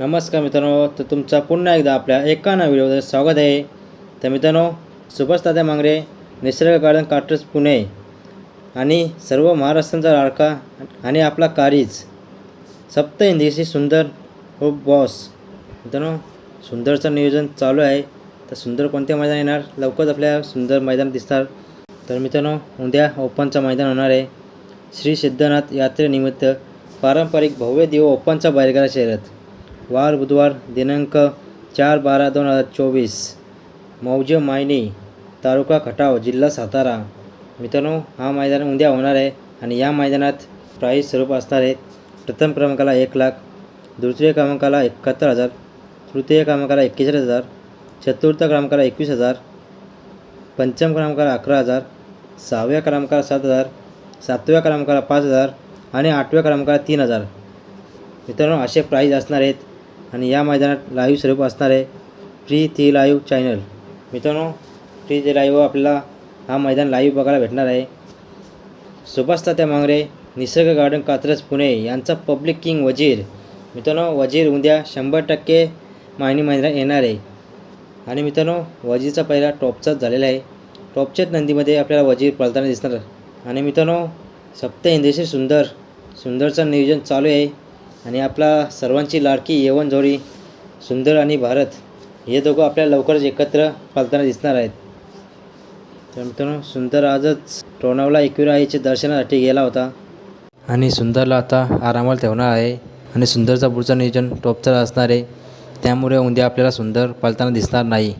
नमस्कार मित्रांनो तर तुमचा पुन्हा एकदा आपल्या एका नव्या व्हिडिओमध्ये स्वागत आहे. तर मित्रांनो सुभाष तात्या मांगरे निसर्ग गार्डन काटर्स पुणे आणि सर्व महाराष्ट्रांचा लाडका आणि आपला कारीज सप्त हिंदीशी सुंदर हो बॉस. मित्रांनो सुंदरचं नियोजन चालू आहे. तर सुंदर कोणते मैदान येणार? लवकरच आपल्या सुंदर मैदान दिसणार. तर मित्रांनो उद्या ओपनचं मैदान होणार आहे. श्री सिद्धनाथ यात्रेनिमित्त पारंपरिक भव्य दिव ओपनचा बैलगाडा शर्यत. वार बुधवार दिनांक चार बारा दोन हजार चोवीस मौजे मायनी तालुका खटाव जिल्हा सातारा. मित्रांनो हा मैदान उद्या होणार आहे आणि या मैदानात प्राईज स्वरूप असणार आहे प्रथम क्रमांकाला एक लाख द्वितीय क्रमांकाला एकाहत्तर हजार तृतीय क्रमांकाला एक्केचाळीस हजार चतुर्थ क्रमांकाला एकवीस हजार पंचम क्रमांकाला अकरा हजार सहाव्या क्रमांकाला सात हजार सातव्या क्रमांकाला पाच हजार आणि आठव्या क्रमांकाला तीन हजार. मित्रांनो असे प्राईज असणार आहेत आणि या मैदानात लाईव्ह स्वरूप असणार आहे फ्री थी लाईव्ह चॅनल मित्रांनो फ्री थी लाईव्ह आपल्याला हा मैदान लाईव्ह बघायला भेटणार आहे. सुभाष तात्या मांगरे निसर्ग गार्डन कात्रज पुणे यांचा पब्लिक किंग वजीर. मित्रांनो वजीर उद्या शंभर टक्के मायनी मैदानात येणार आहे. आणि मित्रांनो वजीरचा पहिला टॉपचाच झालेला आहे. टॉपच्याच नंदीमध्ये आपल्याला वजीर पळताना दिसणार. आणि मित्रांनो सप्त हिंदेशी सुंदर. सुंदरचं नियोजन चालू आहे. आणि आपला सर्वांची लाडकी येवन जोडी सुंदर आणि भारत हे दोघं आपल्याला लवकरच एकत्र पालताना दिसणार आहेत. तर मित्रांनो सुंदर आजच टोणावला एकविरा आईच्या दर्शनासाठी गेला होता. आणि सुंदरला आता आरामाला ठेवणार आहे. आणि सुंदरचा पुढचं नियोजन टॉपचं असणार आहे. त्यामुळे उद्या आपल्याला सुंदर पालताना दिसणार नाही.